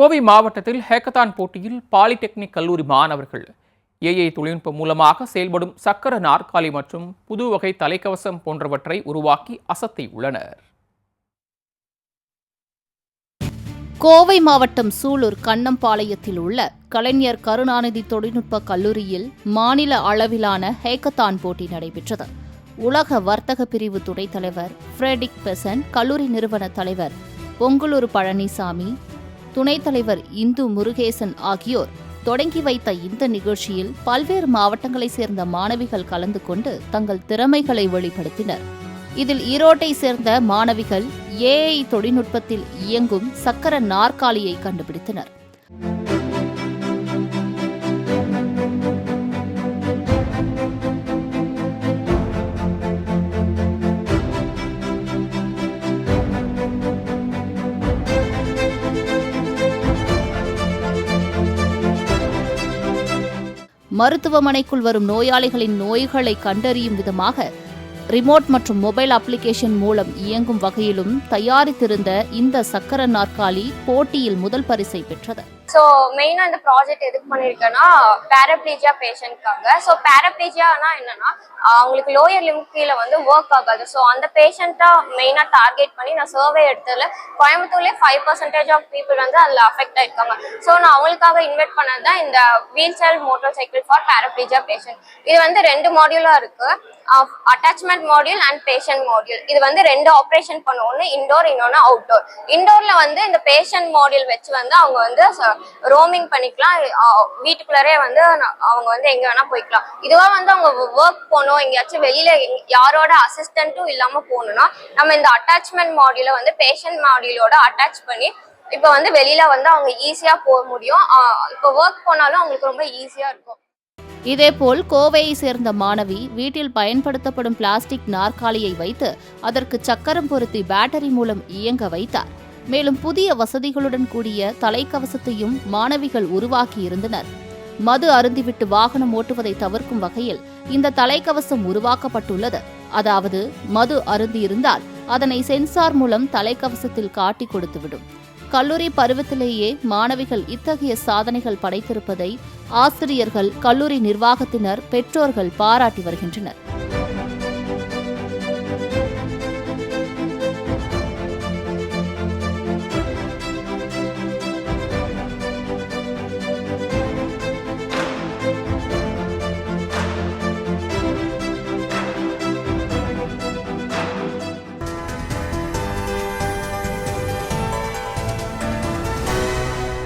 கோவை மாவட்டத்தில் ஹேக்கத்தான் போட்டியில் பாலிடெக்னிக் கல்லூரி மாணவர்கள். ஏஐ தொழில்நுட்பம் மூலமாக செயல்படும் சக்கர நாற்காலி மற்றும் புது வகை தலைக்கவசம் போன்றவற்றை உருவாக்கி அசத்தியுள்ளனர் கோவை மாவட்டம் சூலூர் கண்ணம்பாளையத்தில் உள்ள கலைஞர் கருணாநிதி தொழில்நுட்ப கல்லூரியில் மாநில அளவிலான ஹேக்கத்தான் போட்டி நடைபெற்றது. உலக வர்த்தக பிரிவு துணைத் தலைவர் ஃப்ரெடிக் பெசன் கல்லூரி நிறுவன தலைவர் பொங்குலூர் பழனிசாமி துணைத் தலைவர் இந்து முருகேசன் ஆகியோர் தொடங்கி வைத்த இந்த நிகழ்ச்சியில் பல்வேறு மாவட்டங்களைச் சேர்ந்த மாணவிகள் கலந்து கொண்டு தங்கள் திறமைகளை வெளிப்படுத்தினர். இதில் ஈரோட்டை சேர்ந்த மாணவிகள் ஏஐ தொழில்நுட்பத்தில் இயங்கும் சக்கர நாற்காலியை கண்டுபிடித்தனர். மருத்துவமனைக்குள் வரும் நோயாளிகளின் நோய்களை கண்டறியும் விதமாக ரிமோட் மற்றும் மொபைல் அப்ளிகேஷன் மூலம் இயங்கும் வகையிலும் தயாரித்திருந்த இந்த சக்கர நாற்காலி போட்டியில் முதல் பரிசை பெற்றது. ஸோ மெயினாக இந்த ப்ராஜெக்ட் எதுக்கு பண்ணியிருக்கேன்னா பேரப்ளீஜியா பேஷண்ட்காக ஸோ பேரப்ளீஜியானா என்னன்னா அவங்களுக்கு லோயர் லிம் கீழே வந்து ஒர்க் ஆகாது. ஸோ அந்த பேஷண்ட்டை மெயினாக டார்கெட் பண்ணி நான் சர்வே எடுத்ததுல கோயம்புத்தூர்லேயே ஃபைவ் பர்சன்டேஜ் ஆஃப் பீப்புள் வந்து அதில் அஃபெக்ட் ஆயிருக்காங்க. ஸோ நான் அவங்களுக்காக இன்வைட் பண்ணது தான் இந்த wheelchair motorcycle for paraplegia patient இது வந்து ரெண்டு மாடியூலாக of attachment module and patient module இது வந்து ரெண்டு ஆப்ரேஷன் பண்ணுவோம் ஒன்று இண்டோர் இன்னொன்று அவுட்டோர் இன்டோரில் வந்து இந்த பேஷண்ட் மாடியூல் வச்சு வந்து அவங்க வந்து ரோமிங் பண்ணிக்கலாம். வீட்டுக்குள்ளரே வந்து அவங்க வந்து எங்கே வேணால் போய்க்கலாம். இதுவாக வந்து அவங்க ஒர்க் போகணும். எங்கேயாச்சும் வெளியில் யாரோட அசிஸ்டன்ட்டும் இல்லாமல் போகணும்னா நம்ம இந்த அட்டாச்மெண்ட் மாடியூலை வந்து பேஷண்ட் மாடியூலோட அட்டாச் பண்ணி இப்போ வந்து வெளியில் வந்து அவங்க ஈஸியாக போக முடியும். இப்போ ஒர்க் போனாலும் அவங்களுக்கு ரொம்ப ஈஸியாக இருக்கும். இதேபோல் கோவையை சேர்ந்த மாணவி வீட்டில் பயன்படுத்தப்படும் பிளாஸ்டிக் நாற்காலியை வைத்து அதற்கு சக்கரம் பொருத்தி பேட்டரி மூலம் இயங்க வைத்தார். மேலும் புதிய வசதிகளுடன் கூடிய தலைக்கவசத்தையும் மாணவிகள் உருவாக்கியிருந்தனர். மது அருந்திவிட்டு வாகனம் ஓட்டுவதை தவிர்க்கும் வகையில் இந்த தலைக்கவசம் உருவாக்கப்பட்டுள்ளது. அதாவது மது அருந்தியிருந்தால் அதனை சென்சார் மூலம் தலைக்கவசத்தில் காட்டி கொடுத்துவிடும். கல்லூரி பருவத்திலேயே மாணவிகள் இத்தகைய சாதனைகள் படைத்திருப்பதை ஆசிரியர்கள் கல்லூரி நிர்வாகத்தினர் பெற்றோர்கள் பாராட்டி வருகின்றனர்.